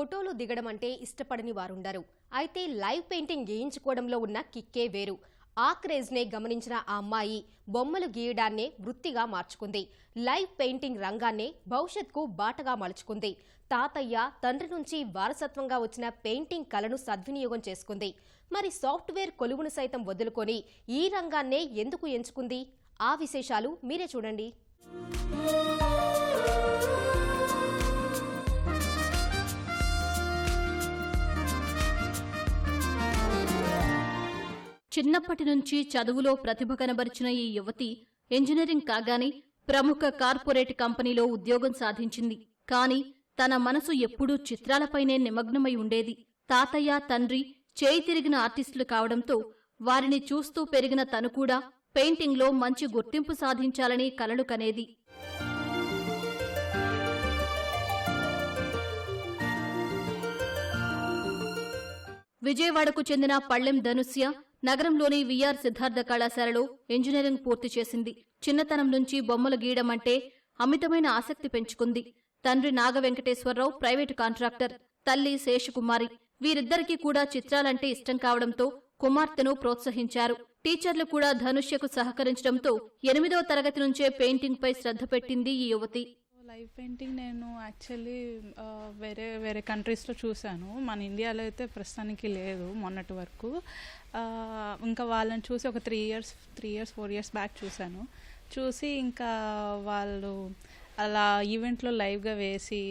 ఫోటోలు దిగడం అంటే ఇష్టపడని వారుండరు. అయితే లైవ్ పెయింటింగ్ గీయించుకోవడంలో ఉన్న కిక్కే వేరు. ఆ క్రేజ్నే గమనించిన ఆ అమ్మాయి బొమ్మలు గీయడాన్నే వృత్తిగా మార్చుకుంది. Live painting రంగాన్నే భవిష్యత్కు బాటగా మలుచుకుంది. తాతయ్య తండ్రి నుంచి వారసత్వంగా వచ్చిన పెయింటింగ్ కళను సద్వినియోగం చేసుకుంది. మరి సాఫ్ట్వేర్ కొలువును సైతం వదులుకొని ఈ రంగాన్నే ఎందుకు ఎంచుకుంది? ఆ విశేషాలు మీరే చూడండి. చిన్నప్పటి నుంచి చదువులో ప్రతిభ కనబరిచిన ఈ యువతి ఇంజనీరింగ్ కాగానే ప్రముఖ కార్పొరేట్ కంపెనీలో ఉద్యోగం సాధించింది. కాని తన మనసు ఎప్పుడూ చిత్రాలపైనే నిమగ్నమై ఉండేది. తాతయ్య తండ్రి చేయి తిరిగిన ఆర్టిస్టులు కావడంతో వారిని చూస్తూ పెరిగిన తను కూడా పెయింటింగ్లో మంచి గుర్తింపు సాధించాలని కలలు కనేది. విజయవాడకు చెందిన పళ్ళెం ధనుస్య నగరంలోని విఆర్ సిద్ధార్థ కళాశాలలో ఇంజనీరింగ్ పూర్తి చేసింది. చిన్నతనం నుంచి బొమ్మలు గీయడం అంటే అమితమైన ఆసక్తి పెంచుకుంది. తండ్రి నాగ వెంకటేశ్వరరావు ప్రైవేటు కాంట్రాక్టర్ తల్లి శేషకుమారి. వీరిద్దరికీ కూడా చిత్రాలంటే ఇష్టం కావడంతో కుమార్తెను ప్రోత్సహించారు. టీచర్లు కూడా ధనుష్యకు సహకరించడంతో ఎనిమిదో తరగతి నుంచే పెయింటింగ్ పై శ్రద్ధ పెట్టింది ఈ యువతి. లైవ్ పెయింటింగ్ నేను యాక్చువల్లీ వేరే వేరే కంట్రీస్లో చూశాను. మన ఇండియాలో అయితే ప్రస్తుతానికి లేదు మొన్నటి వరకు. ఇంకా వాళ్ళని చూసి ఒక three years three years four years back చూశాను. చూసి ఇంకా వాళ్ళు అలా ఈవెంట్లో లైవ్గా వేసి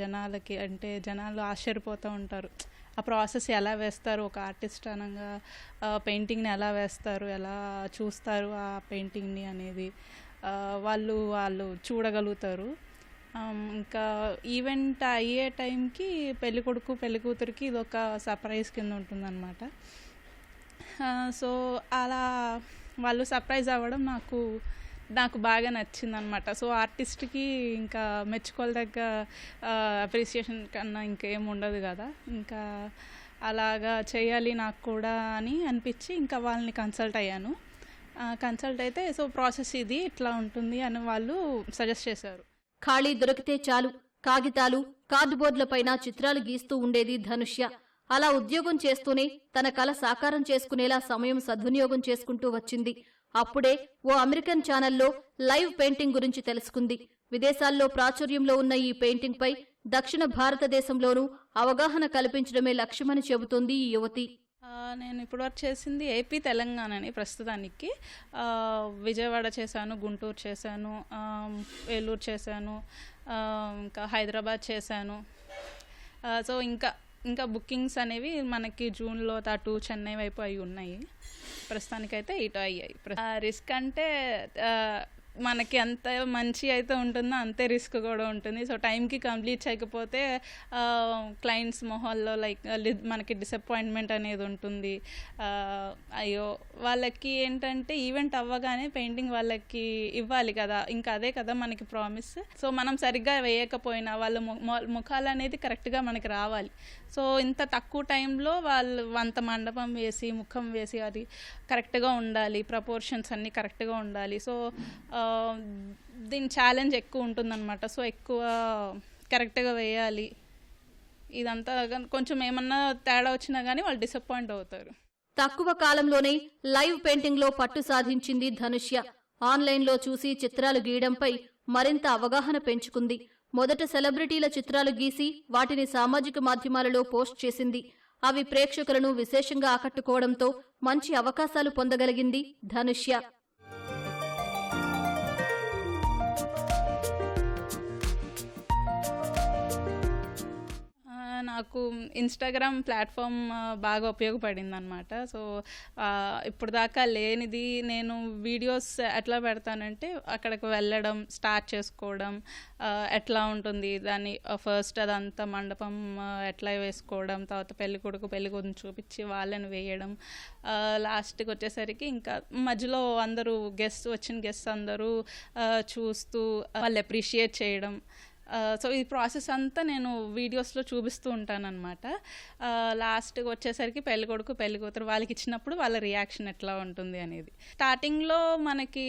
జనాలకి అంటే జనాలు ఆశ్చర్యపోతూ ఉంటారు. ఆ ప్రాసెస్ ఎలా వేస్తారు? ఒక ఆర్టిస్ట్ అనగా పెయింటింగ్ని ఎలా వేస్తారు? ఎలా చూస్తారు ఆ పెయింటింగ్ని అనేది? వాళ్ళు వాళ్ళు చూడగలుగుతారు. ఇంకా ఈవెంట్ అయ్యే టైంకి పెళ్ళి కొడుకు పెళ్ళి కూతురికి ఇది ఒక సర్ప్రైజ్ కింద ఉంటుందన్నమాట. సో అలా వాళ్ళు సర్ప్రైజ్ అవ్వడం నాకు నాకు బాగా నచ్చిందనమాట సో ఆర్టిస్ట్కి ఇంకా మెచ్చుకోలేదగ్గ అప్రిసియేషన్ కన్నా ఇంకేం ఉండదు కదా. ఇంకా అలాగా చేయాలి నాకు కూడా అని అనిపించి ఇంకా వాళ్ళని కన్సల్ట్ అయ్యాను. కన్సల్ట్ అయితే సో ప్రాసెస్ ఇది ఇట్లా ఉంటుంది అని వాళ్ళు సజెస్ట్ చేశారు. ఖాళీ దొరికితే చాలు. కాగితాలు కార్డుబోర్డులపైన చిత్రాలు గీస్తూ ఉండేది ధనుష్య. అలా ఉద్యోగం చేస్తూనే తన కల సాకారం చేసుకునేలా సమయం సద్వినియోగం చేసుకుంటూ వచ్చింది. అప్పుడే ఓ అమెరికన్ ఛానల్లో లైవ్ పెయింటింగ్ గురించి తెలుసుకుంది. విదేశాల్లో ప్రాచుర్యంలో ఉన్న ఈ పెయింటింగ్ పై దక్షిణ భారతదేశంలోనూ అవగాహన కల్పించడమే లక్ష్యమని చెబుతోంది ఈ యువతి. నేను ఇప్పుడు వరకు చేసింది ఏపీ తెలంగాణని ప్రస్తుతానికి. విజయవాడ చేశాను గుంటూరు చేశాను ఏలూరు చేశాను ఇంకా హైదరాబాద్ చేశాను. సో ఇంకా ఇంకా బుకింగ్స్ అనేవి మనకి జూన్లో అటు చెన్నై వైపు అవి ఉన్నాయి. ప్రస్తుతానికైతే ఇటు అయ్యాయి. రిస్క్ అంటే మనకి ఎంత మంచి అయితే ఉంటుందో అంతే రిస్క్ కూడా ఉంటుంది. సో టైంకి కంప్లీట్ చేయకపోతే క్లయింట్స్ మొహాల్లో లైక్ మనకి డిసప్పాయింట్మెంట్ అనేది ఉంటుంది. అయ్యో వాళ్ళకి ఏంటంటే ఈవెంట్ అవ్వగానే పెయింటింగ్ వాళ్ళకి ఇవ్వాలి కదా. ఇంకా అదే కదా మనకి ప్రామిస్. సో మనం సరిగ్గా వేయకపోయినా వాళ్ళ ము- ముఖాలు అనేది కరెక్ట్గా మనకి రావాలి. సో ఇంత తక్కువ టైంలో వాళ్ళు అంత మండపం వేసి ముఖం వేసి అది కరెక్ట్గా ఉండాలి. ప్రపోర్షన్స్ అన్నీ కరెక్ట్గా ఉండాలి. సో దీని ఛాలెంజ్ ఎక్కువ ఉంటుందన్నమాట. సో ఎక్కువ కరెక్ట్గా వేయాలి. ఇదంతా కొంచెం ఏమన్నా తేడా వచ్చినా కానీ వాళ్ళు డిసప్పాయింట్ అవుతారు. తక్కువ కాలంలోనే లైవ్ పెయింటింగ్లో పట్టు సాధించింది ధనుష్య. ఆన్లైన్లో చూసి చిత్రాలు గీయడంపై మరింత అవగాహన పెంచుకుంది. మొదట సెలబ్రిటీల చిత్రాలు గీసి వాటిని సామాజిక మాధ్యమాలలో పోస్ట్ చేసింది. అవి ప్రేక్షకులను విశేషంగా ఆకట్టుకోవడంతో మంచి అవకాశాలు పొందగలిగింది ధనుష్య. నాకు ఇన్స్టాగ్రామ్ ప్లాట్ఫామ్ బాగా ఉపయోగపడింది అనమాట సో ఇప్పుడు దాకా లేనిది నేను వీడియోస్ ఎట్లా పెడతానంటే అక్కడికి వెళ్ళడం స్టార్ట్ చేసుకోవడం ఎట్లా ఉంటుంది దాన్ని ఫస్ట్ అదంతా మండపం ఎట్లా వేసుకోవడం తర్వాత పెళ్ళి కొడుకు పెళ్ళి కూతురు చూపించి వాళ్ళని వేయడం లాస్ట్కి వచ్చేసరికి ఇంకా మధ్యలో అందరూ గెస్ట్ వచ్చిన గెస్ట్ అందరూ చూస్తూ వాళ్ళు అప్రిషియేట్ చేయడం సో ఈ ప్రాసెస్ అంతా నేను వీడియోస్లో చూపిస్తూ ఉంటానన్నమాట. లాస్ట్గా వచ్చేసరికి పెళ్ళి కొడుకు పెళ్ళి కూతురు వాళ్ళకి ఇచ్చినప్పుడు వాళ్ళ రియాక్షన్ ఎట్లా ఉంటుంది అనేది. స్టార్టింగ్లో మనకి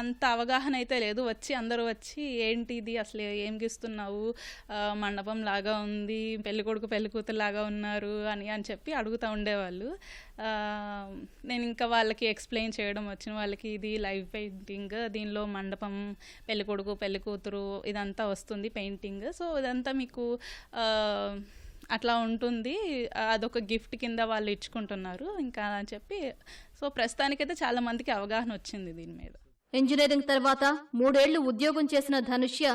అంత అవగాహన అయితే లేదు. వచ్చి అందరూ వచ్చి ఏంటి ఇది? అసలు ఏం గీస్తున్నావు? మండపం లాగా ఉంది పెళ్ళి కొడుకు పెళ్ళి కూతురు లాగా ఉన్నారు అని అని చెప్పి అడుగుతూ ఉండేవాళ్ళు. నేను ఇంకా వాళ్ళకి ఎక్స్ప్లెయిన్ చేయడం వచ్చిన వాళ్ళకి ఇది లైవ్ పెయింటింగ్ దీనిలో మండపం పెళ్ళి కొడుకు పెళ్ళి కూతురు ఇదంతా వస్తుంది. పెయింటింగ్. సో ఇదంతా మీకు అట్లా ఉంటుంది. అదొక గిఫ్ట్ కింద వాళ్ళు ఇచ్చుకుంటున్నారు. ఇంకా అని చెప్పి సో ప్రస్తుతానికైతే చాలా మందికి అవగాహన వచ్చింది దీని మీద. ఇంజనీరింగ్ తర్వాత మూడేళ్ళు ఉద్యోగం చేసిన ధనుష్య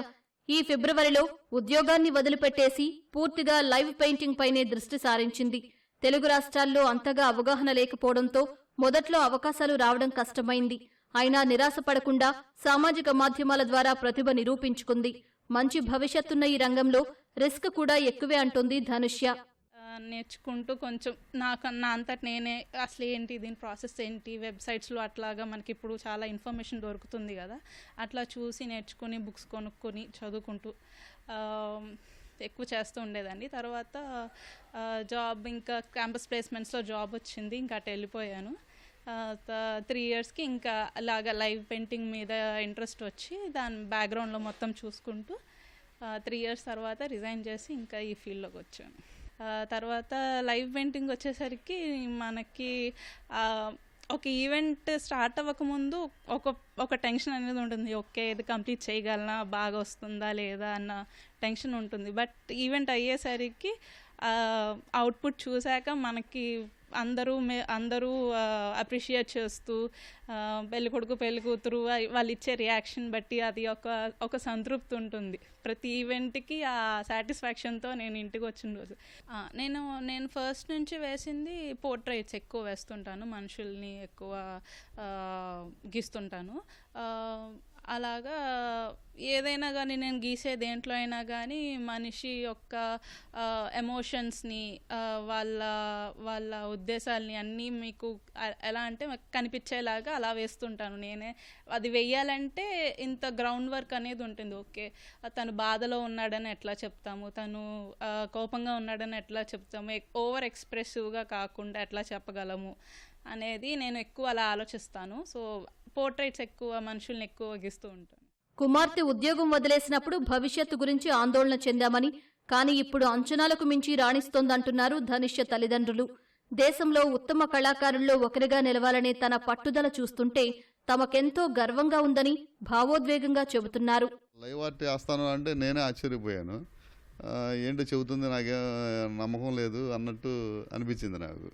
ఈ ఫిబ్రవరిలో ఉద్యోగాన్ని వదిలిపెట్టేసి పూర్తిగా లైవ్ పెయింటింగ్ పైనే దృష్టి సారించింది. తెలుగు రాష్ట్రాల్లో అంతగా అవగాహన లేకపోవడంతో మొదట్లో అవకాశాలు రావడం కష్టమైంది. అయినా నిరాశపడకుండా సామాజిక మాధ్యమాల ద్వారా ప్రతిభ నిరూపించుకుంది. మంచి భవిష్యత్తున్న ఈ రంగంలో రిస్క్ కూడా ఎక్కువే అంటుంది ధనుష్య. నేర్చుకుంటూ కొంచెం నాకు నా అంతటి నేనే అసలు ఏంటి దీని ప్రాసెస్ ఏంటి వెబ్సైట్స్లో అట్లాగా మనకి ఇప్పుడు చాలా ఇన్ఫర్మేషన్ దొరుకుతుంది కదా అట్లా చూసి నేర్చుకుని బుక్స్ కొనుక్కొని చదువుకుంటూ ఎక్కువ చేస్తూ ఉండేదండి తర్వాత జాబ్ ఇంకా క్యాంపస్ ప్లేస్మెంట్స్లో జాబ్ వచ్చింది ఇంకా అటు వెళ్ళిపోయాను. త్రీ ఇయర్స్కి ఇంకా అలాగా లైవ్ పెయింటింగ్ మీద ఇంట్రెస్ట్ వచ్చి దాని బ్యాక్గ్రౌండ్లో మొత్తం చూసుకుంటూ త్రీ ఇయర్స్ తర్వాత రిజైన్ చేసి ఇంకా ఈ ఫీల్డ్లోకి వచ్చాను. తర్వాత లైవ్ పెయింటింగ్ వచ్చేసరికి మనకి ఒక ఈవెంట్ స్టార్ట్ అవ్వకముందు ఒక ఒక టెన్షన్ అనేది ఉంటుంది. ఓకే ఇది కంప్లీట్ చేయగలనా? బాగా వస్తుందా లేదా? అన్న టెన్షన్ ఉంటుంది. బట్ ఈవెంట్ అయ్యేసరికి అవుట్పుట్ చూశాక మనకి అందరూ మే అందరూ అప్రిషియేట్ చేస్తూ పెళ్ళి కొడుకు పెళ్ళి కూతురు వాళ్ళు ఇచ్చే రియాక్షన్ బట్టి అది ఒక ఒక సంతృప్తి ఉంటుంది. ప్రతి ఈవెంట్కి ఆ సాటిస్ఫాక్షన్తో నేను ఇంటికి వచ్చిన రోజు. నేను నేను ఫస్ట్ నుంచి వేసింది పోర్ట్రైట్స్ ఎక్కువ వేస్తుంటాను. మనుషుల్ని ఎక్కువ గీస్తుంటాను. అలాగా ఏదైనా కానీ నేను గీసే దేంట్లో అయినా కానీ మనిషి యొక్క ఎమోషన్స్ని వాళ్ళ వాళ్ళ ఉద్దేశాలని అన్నీ మీకు ఎలా అంటే మాకు కనిపించేలాగా అలా వేస్తుంటాను నేనే. అది వెయ్యాలంటే ఇంత గ్రౌండ్ వర్క్ అనేది ఉంటుంది. ఓకే తను బాధలో ఉన్నాడని ఎట్లా చెప్తాము? తను కోపంగా ఉన్నాడని ఎట్లా చెప్తాము? ఓవర్ ఎక్స్ప్రెసివ్గా కాకుండా ఎట్లా చెప్పగలము? అనేది నేను ఎక్కువ అలా ఆలోచిస్తాను. సో పోర్ట్రైట్స్ ఎక్కువ మనుషుల్ని ఎక్కువ గీస్తూ ఉంటాను కుమార్తె ఉద్యోగం వదిలేసినప్పుడు భవిష్యత్తు గురించి ఆందోళన చెందామని కానీ ఇప్పుడు అంచనాలకు మించి రాణిస్తోందంటున్నారు ధనుష్య తల్లిదండ్రులు. దేశంలో ఉత్తమ కళాకారుల్లో ఒకరిగా నిలవాలనే తన పట్టుదల చూస్తుంటే తమకెంతో గర్వంగా ఉందని భావోద్వేగంగా చెబుతున్నారు. లైవ్ ఆర్ట్ వేస్తాను అంటే నేనే ఆశ్చర్యపోయాను. ఏంటో చెబుతుంది నాకే నమ్మకం లేదు అన్నట్టు అనిపించింది నాకు.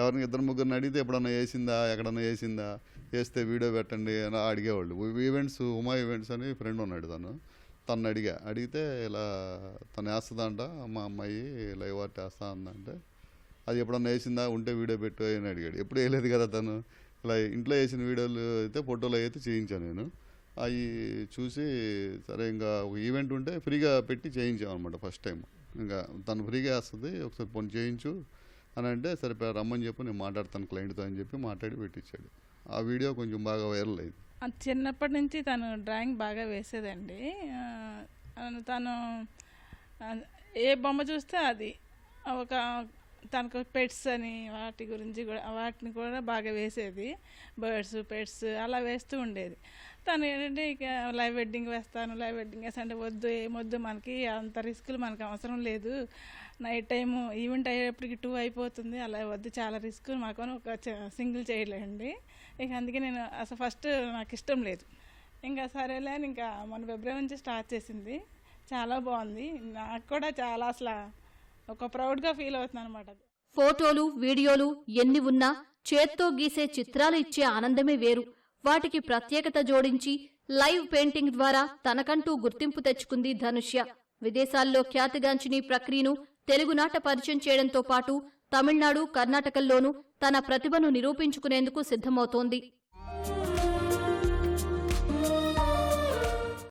ఎవరిని ఇద్దరు ముగ్గురిని అడిగితే ఎప్పుడన్నా వేసిందా ఎక్కడన్నా వేసిందా వేస్తే వీడియో పెట్టండి అని అడిగేవాళ్ళు. ఈవెంట్స్ ఉమా ఈవెంట్స్ అని ఫ్రెండ్ ఉన్నాడు తను. తను అడిగా. అడిగితే ఇలా తను వేస్తుందంట మా అమ్మాయి లైవ్ ఆర్ట్ వేస్తా అందంటే అది ఎప్పుడన్నా వేసిందా ఉంటే వీడియో పెట్టు అని అడిగాడు. ఎప్పుడు వేయలేదు కదా తను? ఇలా ఇంట్లో వేసిన వీడియోలు అయితే ఫోటోలు అయితే చేయించాను నేను. అవి చూసి సరే ఇంకా ఒక ఈవెంట్ ఉంటే ఫ్రీగా పెట్టి చేయించామన్నమాట ఫస్ట్ టైం. ఇంకా తను ఫ్రీగా వేస్తుంది ఒకసారి పని చేయించు. అని అంటే సరే రమ్మని చెప్పి నేను మాట్లాడతాను క్లయింట్తో అని చెప్పి మాట్లాడి పెట్టించాడు ఆ వీడియో కొంచెం బాగా వైరల్ అయింది. చిన్నప్పటి నుంచి తను డ్రాయింగ్ బాగా వేసేదండి. తను ఏ బొమ్మ చూస్తే అది. ఒక తనకు పెట్స్ అని వాటి గురించి కూడా వాటిని కూడా బాగా వేసేది. బర్డ్స్ పెట్స్ అలా వేస్తూ ఉండేది. తను ఏంటంటే ఇక లైవ్ వెడ్డింగ్ వేస్తాను లైవ్ వెడ్డింగ్ వేస్తా అంటే వద్దు ఏమొద్దు మనకి అంత రిస్కులు మనకు అవసరం లేదు. నైట్ టైము ఈవెంట్ అయ్యేటప్పటికి టూ అయిపోతుంది. అలా వద్దు చాలా రిస్క్. మాకు అని ఒక సింగిల్ చేయలేండి. ఇక అందుకే నేను అసలు ఫస్ట్ నాకు ఇష్టం లేదు. ఇంకా సరేలే అని ఇంకా మన ఫిబ్రవరి నుంచి స్టార్ట్ చేసింది. చాలా బాగుంది. నాకు కూడా చాలా అసలు ఒక ప్రౌడ్గా ఫీల్ అవుతుంది అనమాట ఫోటోలు వీడియోలు ఎన్ని ఉన్నా చేత్తో గీసే చిత్రాలు ఇచ్చే ఆనందమే వేరు. వాటికి ప్రత్యేకత జోడించి లైవ్ పెయింటింగ్ ద్వారా తనకంటూ గుర్తింపు తెచ్చుకుంది ధనుష్య. విదేశాల్లో ఖ్యాతిగాంచిన ప్రక్రియను తెలుగునాట పరిచయం చేయడంతో పాటు తమిళనాడు కర్ణాటకల్లోనూ తన ప్రతిభను నిరూపించుకునేందుకు సిద్ధమవుతోంది.